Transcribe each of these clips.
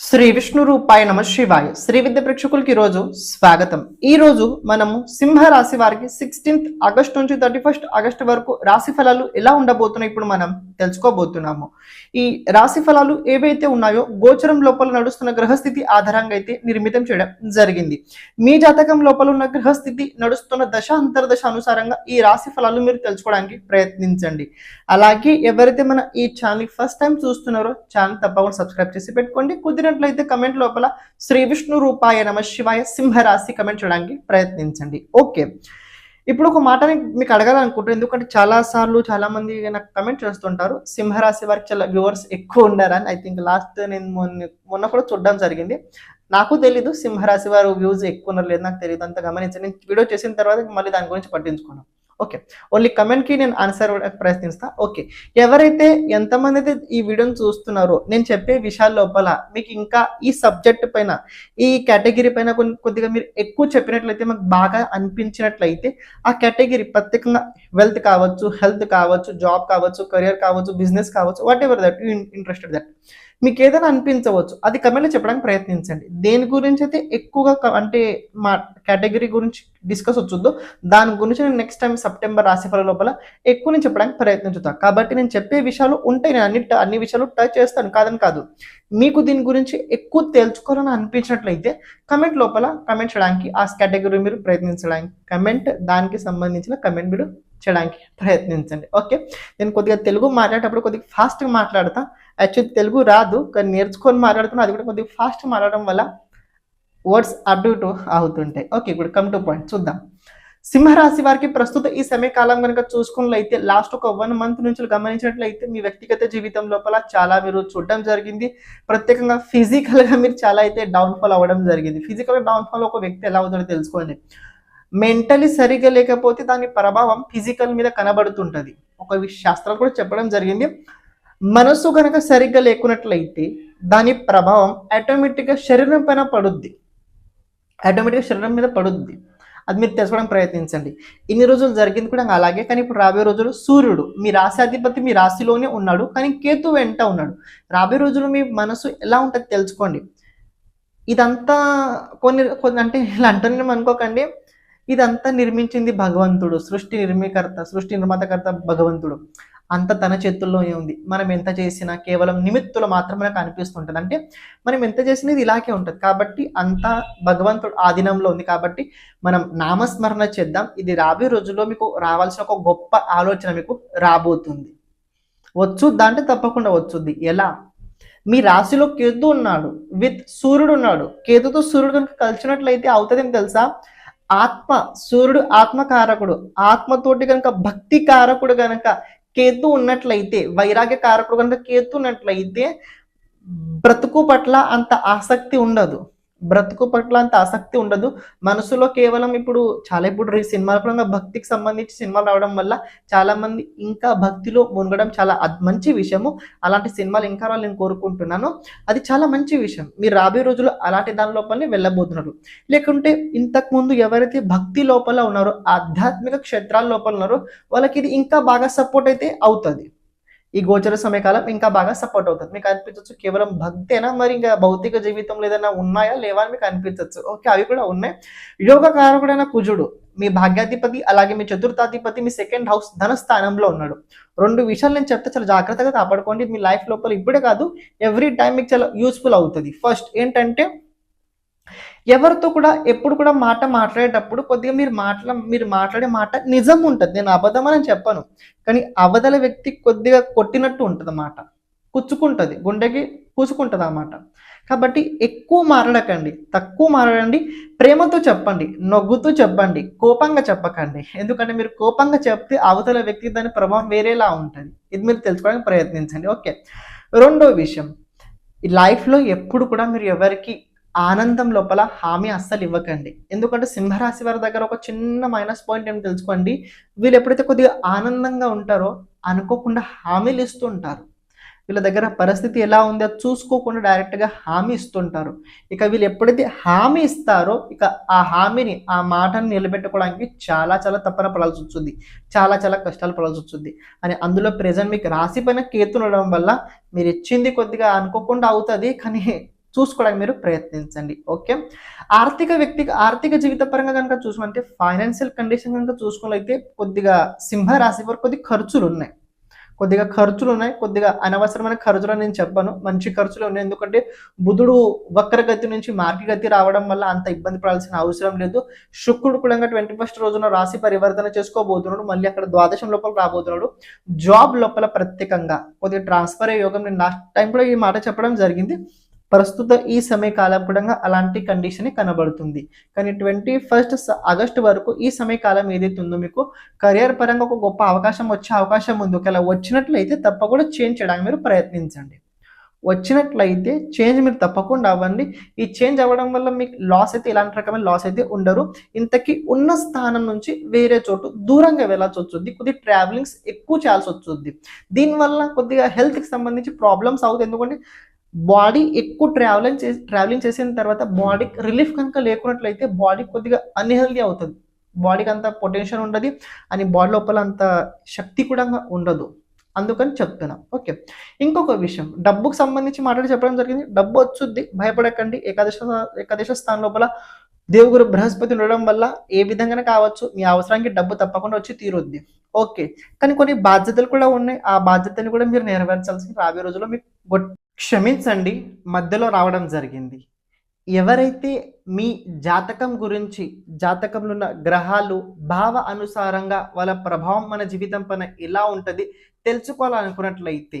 శ్రీ విష్ణు రూపాయ నమ శివాయ. శ్రీ విద్య ప్రేక్షకులకి ఈరోజు స్వాగతం. ఈ రోజు మనము సింహ రాశి వారికి సిక్స్టీన్త్ ఆగస్ట్ నుంచి థర్టీ ఫస్ట్ ఆగస్ట్ వరకు రాశి ఫలాలు ఎలా ఉండబోతున్నాయి ఇప్పుడు మనం తెలుసుకోబోతున్నాము. ఈ రాశి ఫలాలు ఏవైతే ఉన్నాయో గోచరం లోపల నడుస్తున్న గ్రహస్థితి ఆధారంగా అయితే నిర్మితం చేయడం జరిగింది. మీ జాతకం లోపల ఉన్న గ్రహస్థితి నడుస్తున్న దశ అంతర్దశ అనుసారంగా ఈ రాశి ఫలాలు మీరు తెలుసుకోవడానికి ప్రయత్నించండి. అలాగే ఎవరైతే మన ఈ ఛానల్ ఫస్ట్ టైం చూస్తున్నారో ఛానల్ తప్పకుండా సబ్స్క్రైబ్ చేసి పెట్టుకోండి. కుదిరినట్లయితే కమెంట్ లోపల శ్రీ విష్ణు రూపాయ నమ శివాయ సింహరాశి కమెంట్ చేయడానికి ప్రయత్నించండి. ఓకే ఇప్పుడు ఒక మాట మీకు అడగాలనుకుంటున్నాను ఎందుకంటే చాలా సార్లు చాలా మంది నాకు కమెంట్ చేస్తుంటారు సింహరాశి వారికి చాలా వ్యూవర్స్ ఎక్కువ ఉండారని. ఐ థింక్ లాస్ట్ నేను మొన్న మొన్న కూడా చూడడం జరిగింది. నాకు తెలీదు సింహరాశి వారు వ్యూస్ ఎక్కువ ఉన్నారు లేదు నాకు తెలియదు అంత గమనించండి. నేను వీడియో చేసిన తర్వాత మళ్ళీ దాని గురించి పట్టించుకున్నాను ఓకే. ఓన్లీ కమెంట్కి నేను ఆన్సర్ ప్రయత్నిస్తా. ఓకే. ఎవరైతే ఎంతమంది అయితే ఈ వీడియోని చూస్తున్నారో నేను చెప్పే విషయాల లోపల మీకు ఇంకా ఈ సబ్జెక్ట్ పైన ఈ కేటగిరీ పైన కొద్దిగా మీరు ఎక్కువ చెప్పినట్లయితే మాకు బాగా అనిపించినట్లయితే ఆ కేటగిరీ ప్రత్యేకంగా వెల్త్ కావచ్చు హెల్త్ కావచ్చు జాబ్ కావచ్చు కెరియర్ కావచ్చు బిజినెస్ కావచ్చు whatever that interested that. మీకు ఏదైనా అనిపించవచ్చు. అది కమెంట్లో చెప్పడానికి ప్రయత్నించండి. దేని గురించి అయితే ఎక్కువగా క- అంటే మా కేటగిరీ గురించి డిస్కస్ వచ్చుద్దో దాని గురించి నేను నెక్స్ట్ టైం సెప్టెంబర్ రాశిఫల లోపల ఎక్కువ నేను చెప్పడానికి ప్రయత్నించుతాను కాబట్టి నేను చెప్పే విషయాలు ఉంటాయి. నేను అన్ని అన్ని విషయాలు టచ్ చేస్తాను. కాదని కాదు. మీకు దీని గురించి ఎక్కువ తెలుసుకోవాలని అనిపించినట్లయితే కమెంట్ లోపల కమెంట్ చేయడానికి ఆ కేటగిరీ మీరు ప్రయత్నించడానికి కమెంట్ దానికి సంబంధించిన కమెంట్ మీరు చేయడానికి ప్రయత్నించండి. ఓకే? నేను కొద్దిగా తెలుగు మాట్లాడేటప్పుడు కొద్దిగా ఫాస్ట్గా మాట్లాడతా. యాక్చువల్లీ తెలుగు రాదు కానీ నేర్చుకొని మాట్లాడుతున్నా అది కూడా కొద్దిగా ఫాస్ట్ మాట్లాడడం వల్ల వర్డ్స్ అటు ఇటు అవుతుంటాయి. ఓకే ఇప్పుడు కమ్ టు పాయింట్ చూద్దాం. సింహరాశి వారికి ప్రస్తుత ఈ సమయకాలం కనుక చూసుకున్నట్లయితే లాస్ట్ ఒక వన్ మంత్ నుంచి గమనించినట్లయితే మీ వ్యక్తిగత జీవితం లోపల చాలా మీరు చూడడం జరిగింది. ప్రత్యేకంగా ఫిజికల్గా మీరు చాలా అయితే డౌన్ఫాల్ అవ్వడం జరిగింది. ఫిజికల్ డౌన్ఫాల్ ఒక వ్యక్తి ఎలా అవుతాడో తెలుసుకోండి. మెంటలీ సరిగా లేకపోతే దాని ప్రభావం ఫిజికల్ మీద కనబడుతుంటుంది. ఒక శాస్త్రాలు కూడా చెప్పడం జరిగింది. మనసు కనుక సరిగ్గా లేకున్నట్లయితే దాని ప్రభావం ఆటోమేటిక్గా శరీరం పైన పడుద్ది. ఆటోమేటిక్గా శరీరం మీద పడుద్ది. అది మీరు తెలుసుకోవడం ప్రయత్నించండి. ఇన్ని రోజులు జరిగింది కూడా అలాగే కానీ ఇప్పుడు రాబోయే రోజులు సూర్యుడు మీ రాశి అధిపతి మీ రాశిలోనే ఉన్నాడు కానీ కేతు వెంట ఉన్నాడు. రాబోయే రోజులు మీ మనసు ఎలా ఉంటుంది తెలుసుకోండి. ఇదంతా కొన్ని కొన్ని అంటే ఇలా అంటున్నాం అనుకోకండి ఇదంతా నిర్మించింది భగవంతుడు సృష్టి నిర్మీకర్త సృష్టి నిర్మాతకర్త భగవంతుడు. అంత తన చేతుల్లోనే ఉంది. మనం ఎంత చేసినా కేవలం నిమిత్తులు మాత్రమే నాకు అనిపిస్తుంటుంది అంటే మనం ఎంత చేసినా ఇది ఇలాగే ఉంటుంది. కాబట్టి అంత భగవంతుడు ఆధీనంలో ఉంది. కాబట్టి మనం నామస్మరణ చేద్దాం. ఇది రాబోయే రోజుల్లో మీకు రావాల్సిన ఒక గొప్ప ఆలోచన మీకు రాబోతుంది. వచ్చుద్దా అంటే తప్పకుండా వచ్చుద్ది. ఎలా? మీ రాశిలో కేతు ఉన్నాడు. విత్ సూర్యుడు ఉన్నాడు. కేతుతో సూర్యుడు కనుక కలిసినట్లయితే అవుతుంది తెలుసా? ఆత్మ సూర్యుడు ఆత్మకారకుడు. ఆత్మతోటి కనుక భక్తి కారకుడు కనుక కేతు ఉన్నట్లయితే వైరాగ్య కారకుడు కనుక కేతు ఉన్నట్లయితే బ్రతుకు పట్ల అంత ఆసక్తి ఉండదు. బ్రతుకు పట్ల అంత ఆసక్తి ఉండదు. మనసులో కేవలం ఇప్పుడు చాలా ఇప్పుడు ఈ సినిమాల పరంగా భక్తికి సంబంధించి సినిమాలు రావడం వల్ల చాలా మంది ఇంకా భక్తిలో మునగడం చాలా మంచి విషయము. అలాంటి సినిమాలు ఇంకా రావాలి నేను కోరుకుంటున్నాను. అది చాలా మంచి విషయం. మీరు రాబోయే రోజుల్లో అలాంటి దాని లోపలనే వెళ్ళబోతున్నారు. లేకుంటే ఇంతకు ముందు ఎవరైతే భక్తి లోపల ఉన్నారో ఆధ్యాత్మిక క్షేత్రాల లోపల ఉన్నారో వాళ్ళకి ఇది ఇంకా బాగా సపోర్ట్ అయితే అవుతుంది. ఈ గోచర సమయకాలం ఇంకా బాగా సపోర్ట్ అవుతుంది. మీకు అనిపించవచ్చు కేవలం భక్తేనా? మరి ఇంకా భౌతిక జీవితంలో ఏదైనా ఉన్నాయా? లేవా అని మీకు అనిపించవచ్చు ఓకే అవి కూడా ఉన్నాయి. యోగ కారకుడైన కుజుడు మీ భాగ్యాధిపతి అలాగే మీ చతుర్థాధిపతి మీ సెకండ్ హౌస్ ధన స్థానంలో ఉన్నాడు. రెండు విషయాలు నేను చెప్తే చాలా జాగ్రత్తగా కాపాడుకోండి. మీ లైఫ్ లోపల ఇప్పుడే కాదు ఎవ్రీ టైం మీకు చాలా యూస్ఫుల్ అవుతుంది. ఫస్ట్ ఏంటంటే ఎవరితో కూడా ఎప్పుడు కూడా మాట మాట్లాడేటప్పుడు కొద్దిగా మీరు మాట్లా మీరు మాట్లాడే మాట నిజం ఉంటుంది. నేను అబద్ధం అని చెప్పను. కానీ అవతల వ్యక్తి కొద్దిగా కొట్టినట్టు ఉంటుంది మాట. కుచ్చుకుంటుంది. గుండెకి కూచుకుంటుంది అన్నమాట కాబట్టి ఎక్కువ మాట్లాడకండి. తక్కువ మాట్లాడండి. ప్రేమతో చెప్పండి. నవ్వుతూ చెప్పండి. కోపంగా చెప్పకండి. ఎందుకంటే మీరు కోపంగా చెప్తే అవతల వ్యక్తి దాని ప్రభావం వేరేలా ఉంటుంది. ఇది మీరు తెలుసుకోవడానికి ప్రయత్నించండి. ఓకే. రెండో విషయం. ఈ లైఫ్లో ఎప్పుడు కూడా మీరు ఎవరికి ఆనందం లోపల హామీ అస్సలు ఇవ్వకండి. ఎందుకంటే సింహరాశి వారి దగ్గర ఒక చిన్న మైనస్ పాయింట్ ఏమి తెలుసుకోండి. వీళ్ళు ఎప్పుడైతే కొద్దిగా ఆనందంగా ఉంటారో అనుకోకుండా హామీలు ఇస్తుంటారు. వీళ్ళ దగ్గర పరిస్థితి ఎలా ఉందో చూసుకోకుండా డైరెక్ట్గా హామీ ఇస్తుంటారు. ఇక వీళ్ళు ఎప్పుడైతే హామీ ఇస్తారో ఇక ఆ హామీని ఆ మాటను నిలబెట్టుకోవడానికి చాలా చాలా తప్పన పడాల్సి వస్తుంది. చాలా చాలా కష్టాలు పడాల్సి వస్తుంది. అని అందులో ప్రజెంట్ మీకు రాశి పైన కేతు ఉండడం వల్ల మీరు ఇచ్చింది కొద్దిగా అనుకోకుండా అవుతుంది. కానీ చూసుకోవడానికి మీరు ప్రయత్నించండి ఓకే? ఆర్థిక వ్యక్తి ఆర్థిక జీవిత పరంగా కనుక చూసుకుంటే ఫైనాన్షియల్ కండిషన్ కనుక చూసుకున్నట్లయితే కొద్దిగా సింహ రాశి వారు కొద్ది ఖర్చులు ఉన్నాయి కొద్దిగా ఖర్చులు ఉన్నాయి కొద్దిగా అనవసరమైన ఖర్చులు నేను చెప్పాను. మంచి ఖర్చులు ఉన్నాయి. ఎందుకంటే బుధుడు వక్రగతి నుంచి మార్గగతి రావడం వల్ల అంత ఇబ్బంది పడాల్సిన అవసరం లేదు. శుక్రుడు కూడా ట్వంటీ ఫస్ట్ రోజున రాశి పరివర్తన చేసుకోబోతున్నాడు. మళ్ళీ అక్కడ ద్వాదశం లోపల రాబోతున్నాడు. జాబ్ లోపల ప్రత్యేకంగా కొద్దిగా ట్రాన్స్ఫర్ అయ్యే యోగం. నేను లాస్ట్ టైం కూడా ఈ మాట చెప్పడం జరిగింది. ప్రస్తుత ఈ సమయకాలం కూడా అలాంటి కండిషన్ కనబడుతుంది. కానీ ట్వంటీ ఫస్ట్ ఆగస్టు వరకు ఈ సమయకాలం ఏదైతే ఉందో మీకు కెరియర్ పరంగా ఒక గొప్ప అవకాశం వచ్చే అవకాశం ఉంది. ఒకవేళ వచ్చినట్లయితే తప్పకుండా చేంజ్ చేయడానికి మీరు ప్రయత్నించండి. వచ్చినట్లయితే చేంజ్ మీరు తప్పకుండా అవ్వండి. ఈ చేంజ్ అవ్వడం వల్ల మీకు లాస్ అయితే ఇలాంటి రకమైన లాస్ అయితే ఉండరు. ఇంతకీ ఉన్న స్థానం నుంచి వేరే చోటు దూరంగా వెళ్ళాల్సి వస్తుంది కొద్దిగా ట్రావెలింగ్స్ ఎక్కువ చేయాల్సి వస్తుంది దీనివల్ల కొద్దిగా హెల్త్కి సంబంధించి ప్రాబ్లమ్స్ అవుతుంది ఎందుకంటే బాడీ ఎక్కువ ట్రావెలింగ్ చేసి ట్రావెలింగ్ చేసిన తర్వాత బాడీకి రిలీఫ్ కనుక లేకున్నట్లయితే బాడీ కొద్దిగా అన్హెల్దీ అవుతుంది. బాడీకి అంత పొటెన్షియల్ ఉండదు అని బాడీ లోపల అంత శక్తి కూడా ఉండదు. అందుకని చెప్తున్నా. ఓకే. ఇంకొక విషయం. డబ్బుకు సంబంధించి మాట్లాడి చెప్పడం జరిగింది. డబ్బు వచ్చుద్ది. భయపడకండి. ఏకాదశ ఏకాదశ స్థానం లోపల దేవుగురు బృహస్పతి ఉండడం వల్ల ఏ విధంగానే కావచ్చు. మీ అవసరానికి డబ్బు తప్పకుండా వచ్చి తీరుద్ది. ఓకే. కానీ కొన్ని బాధ్యతలు కూడా ఉన్నాయి. ఆ బాధ్యతని కూడా మీరు నెరవేర్చాల్సి రాబోయే రోజుల్లో మీకు క్షమించండి మధ్యలో రావడం జరిగింది. ఎవరైతే మీ జాతకం గురించి జాతకంలో ఉన్న గ్రహాలు భావ అనుసారంగా వాళ్ళ ప్రభావం మన జీవితం పైన ఎలా ఉంటుంది తెలుసుకోవాలనుకున్నట్లయితే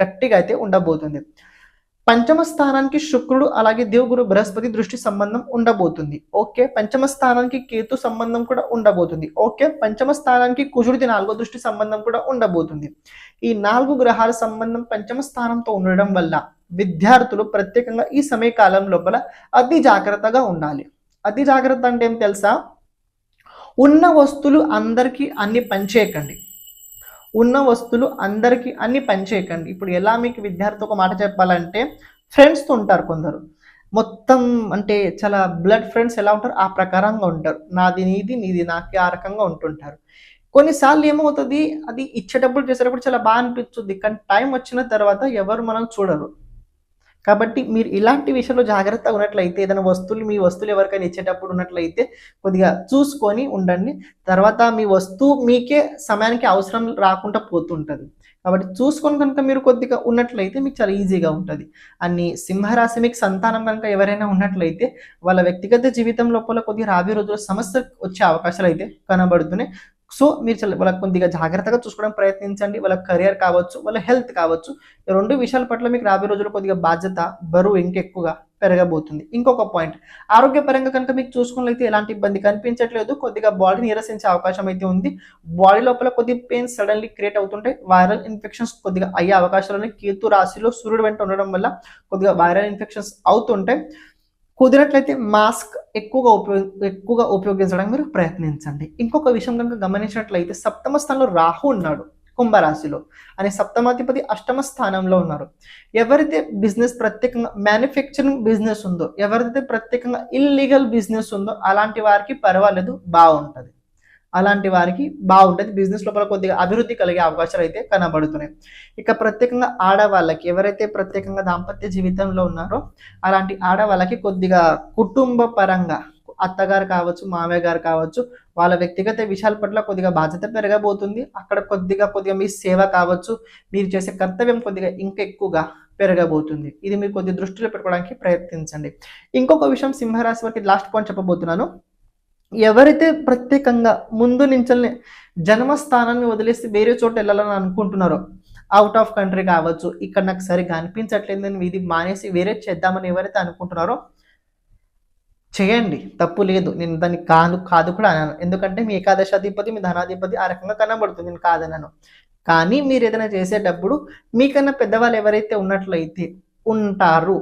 గట్టిగా అయితే ఉండబోతుంది. పంచమ స్థానానికి శుక్రుడు అలాగే దేవుగురు బృహస్పతి దృష్టి సంబంధం ఉండబోతుంది. ఓకే పంచమ స్థానానికి కేతు సంబంధం కూడా ఉండబోతుంది. ఓకే పంచమ స్థానానికి కుజుడిది నాలుగో దృష్టి సంబంధం కూడా ఉండబోతుంది. ఈ నాలుగు గ్రహాల సంబంధం పంచమ స్థానంతో ఉండడం వల్ల విద్యార్థులు ప్రత్యేకంగా ఈ సమయ కాలం లోపల అతి జాగ్రత్తగా ఉండాలి. అతి జాగ్రత్త అంటే ఏం తెలుసా? ఉన్న వస్తువులు అందరికీ అన్ని పనిచేయకండి. ఉన్న వస్తువులు అందరికీ అన్ని పనిచేయకండి ఇప్పుడు ఎలా మీకు విద్యార్థి ఒక మాట చెప్పాలంటే ఫ్రెండ్స్తో ఉంటారు కొందరు. మొత్తం అంటే చాలా బ్లడ్ ఫ్రెండ్స్ ఎలా ఉంటారు? ఆ ప్రకారంగా ఉంటారు. నాది నీది నీది నాకి ఆ రకంగా ఉంటుంటారు. కొన్నిసార్లు ఏమవుతుంది? అది ఇచ్చేటప్పుడు చేసేటప్పుడు చాలా బాగా అనిపిస్తుంది. కానీ టైం వచ్చిన తర్వాత ఎవరు మనం చూడరు. కాబట్టి మీరు ఇలాంటి విషయంలో జాగ్రత్తగా ఉన్నట్లయితే ఏదైనా వస్తువులు మీ వస్తువులు ఎవరికైనా ఇచ్చేటప్పుడు ఉన్నట్లయితే కొద్దిగా చూసుకొని ఉండండి. తర్వాత మీ వస్తువు మీకే సమయానికి అవసరం రాకుండా పోతుంటుంది. కాబట్టి చూసుకొని కనుక మీరు కొద్దిగా ఉన్నట్లయితే మీకు చాలా ఈజీగా ఉంటుంది. అన్ని సింహరాశి మీకు సంతానం కనుక ఎవరైనా ఉన్నట్లయితే వాళ్ళ వ్యక్తిగత జీవితం లోపల కొద్దిగా రాబోయే రోజుల్లో సమస్య వచ్చే అవకాశాలు అయితే కనబడుతున్నాయి. సో మీరు వాళ్ళకి కొద్దిగా జాగ్రత్తగా చూసుకోవడం ప్రయత్నించండి. వాళ్ళ కెరియర్ కావచ్చు వాళ్ళ హెల్త్ కావచ్చు. ఈ రెండు విషయాల పట్ల మీకు రాబోయే రోజుల్లో కొద్దిగా బాధ్యత బరువు ఇంకెక్కువగా పెరగబోతుంది. ఇంకొక పాయింట్ ఆరోగ్యపరంగా కనుక మీకు చూసుకున్నట్లయితే ఎలాంటి ఇబ్బంది కనిపించట్లేదు. కొద్దిగా బాడీ నీరసించే అవకాశం అయితే ఉంది. బాడీ లోపల కొద్ది పెయిన్ సడన్లీ క్రియేట్ అవుతుంటాయి. వైరల్ ఇన్ఫెక్షన్స్ కొద్దిగా అయ్యే అవకాశాలు ఉన్నాయి. కేతు రాశిలో సూర్యుడు వెంట ఉండడం వల్ల కొద్దిగా వైరల్ ఇన్ఫెక్షన్స్ అవుతుంటాయి. కుదిరినట్లయితే మాస్క్ ఎక్కువగా ఉపయోగ ఎక్కువగా ఉపయోగించడానికి మీరు ప్రయత్నించండి. ఇంకొక విషయం కనుక గమనించినట్లయితే సప్తమ స్థానంలో రాహు ఉన్నాడు కుంభరాశిలో అనే సప్తమాధిపతి అష్టమ స్థానంలో ఉన్నారు. ఎవరైతే బిజినెస్ ప్రత్యేకంగా మ్యానుఫ్యాక్చరింగ్ బిజినెస్ ఉందో ఎవరైతే ప్రత్యేకంగా ఇల్లీగల్ బిజినెస్ ఉందో అలాంటి వారికి పర్వాలేదు బాగుంటుంది. అలాంటి వారికి బాగుంటుంది. బిజినెస్ లోపల కొద్దిగా అభివృద్ధి కలిగే అవకాశాలు అయితే కనబడుతున్నాయి. ఇక ప్రత్యేకంగా ఆడవాళ్ళకి ఎవరైతే ప్రత్యేకంగా దాంపత్య జీవితంలో ఉన్నారో అలాంటి ఆడవాళ్ళకి కొద్దిగా కుటుంబ పరంగా అత్తగారు కావచ్చు మామయ్య గారు కావచ్చు వాళ్ళ వ్యక్తిగత విషయాల పట్ల కొద్దిగా బాధ్యత పెరగబోతుంది. అక్కడ కొద్దిగా కొద్దిగా మీ సేవ కావచ్చు మీరు చేసే కర్తవ్యం కొద్దిగా ఇంకా ఎక్కువగా పెరగబోతుంది. ఇది మీరు కొద్ది దృష్టిలో పెట్టుకోవడానికి ప్రయత్నించండి. ఇంకొక విషయం సింహరాశి వారికి లాస్ట్ పాయింట్ చెప్పబోతున్నాను. ఎవరైతే ప్రత్యేకంగా ముందు నుంచల్ని జన్మస్థానాన్ని వదిలేసి వేరే చోట వెళ్ళాలని అనుకుంటున్నారో అవుట్ ఆఫ్ కంట్రీ కావచ్చు ఇక్కడ నాకు సరిగా అనిపించట్లేదని ఇది మానేసి వేరే చేద్దామని ఎవరైతే అనుకుంటున్నారో చేయండి. తప్పు లేదు. నేను దాన్ని కాదు కాదు కూడా అన్నాను. ఎందుకంటే మీ ఏకాదశాధిపతి మీ ధనాధిపతి ఆ రకంగా కనబడుతుంది. నేను కాదన్నాను. కానీ మీరు ఏదైనా చేసేటప్పుడు మీకన్నా పెద్దవాళ్ళు ఎవరైతే ఉన్నట్లయితే ఉంటారు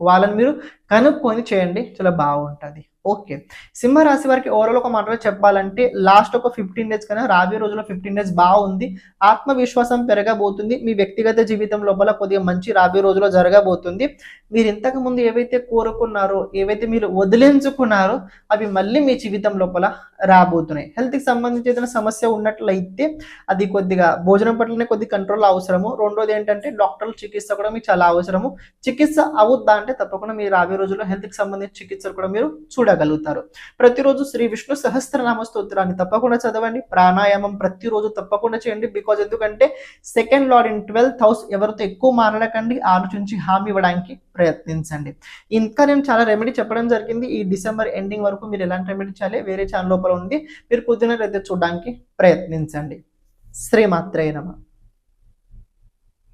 వాళ్ళని మీరు కనుక్కొని చేయండి. చాలా బాగుంటుంది. ఓకే. సింహరాశి వారికి ఓవరాల్ ఒక మాటలో చెప్పాలంటే లాస్ట్ ఒక ఫిఫ్టీన్ డేస్ కన్నా రాబోయే రోజుల్లో ఫిఫ్టీన్ డేస్ బాగుంది. ఆత్మవిశ్వాసం పెరగబోతుంది. మీ వ్యక్తిగత జీవితం లోపల కొద్దిగా మంచి రాబోయే రోజుల్లో జరగబోతుంది. మీరు ఇంతకు ముందు ఏవైతే కోరుకున్నారో ఏవైతే మీరు వదిలించుకున్నారో అవి మళ్ళీ మీ జీవితం లోపల రాబోతున్నాయి. హెల్త్కి సంబంధించి ఏదైనా సమస్య ఉన్నట్లయితే అది కొద్దిగా భోజనం పట్లనే కొద్ది కంట్రోల్ అవసరము. రెండోది ఏంటంటే డాక్టర్ల చికిత్స కూడా మీకు చాలా అవసరము. చికిత్స అవుద్దా అంటే తప్పకుండా మీరు రాబోయే రోజుల్లో హెల్త్కి సంబంధించిన చికిత్సలు కూడా మీరు ఉండగలుగుతారు ప్రతిరోజు శ్రీ విష్ణు సహస్రనామ స్తోత్రాన్ని తప్పకుండా చదవండి. ప్రాణాయామం ప్రతిరోజు తప్పకుండా చేయండి. బికాజ్ ఎందుకంటే second lord in twelfth house ఎవరితో ఎక్కువ మాట్లాడకండి. ఆలోచించి హామీ ఇవ్వడానికి ప్రయత్నించండి. ఇంకా నేను చాలా రెమెడీ చెప్పడం జరిగింది. ఈ డిసెంబర్ ఎండింగ్ వరకు మీరు ఎలాంటి రెమెడీ చేయాలి వేరే ఛానల్ లోపల ఉంది. మీరు కుదిరినట్లయితే చూడడానికి ప్రయత్నించండి. శ్రీమాత్రేనమా